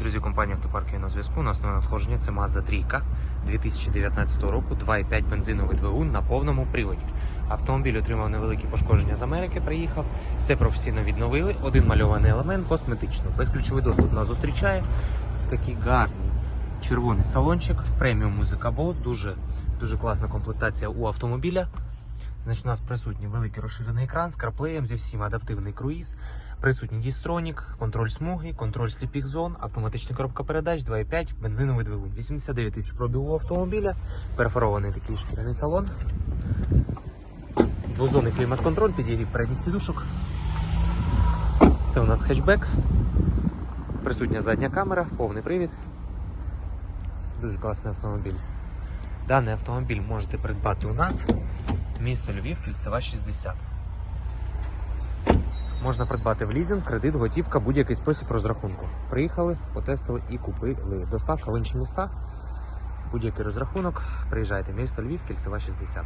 Друзі, компанія автопарк є на зв'язку. У нас надходження це Mazda 3 2019 року, 2,5 бензиновий двигун на повному приводі. Автомобіль отримав невеликі пошкодження з Америки, приїхав, все професійно відновили. Один мальований елемент косметично. Безключовий доступ нас зустрічає. Такий гарний червоний салончик, преміум музика Bose, дуже, дуже класна комплектація у автомобіля. Значить, у нас присутній великий розширений екран з карплеєм, зі всім адаптивний круїз, присутній дістронік, контроль смуги, контроль сліпих зон, автоматична коробка передач, 2,5, бензиновий двигун. 89 тисяч пробігу автомобіля, перфорований такий шкіряний салон. Двозонний клімат-контроль, підігрів передніх сідушок. Це у нас хетчбек, присутня задня камера, повний привід. Дуже класний автомобіль. Даний автомобіль можете придбати у нас. Місто Львів, кільцева 60. Можна придбати в лізинг, кредит, готівка, будь-який спосіб розрахунку. Приїхали, потестили і купили. Доставка в інші міста. Будь-який розрахунок. Приїжджайте, місто Львів, кільцева 60.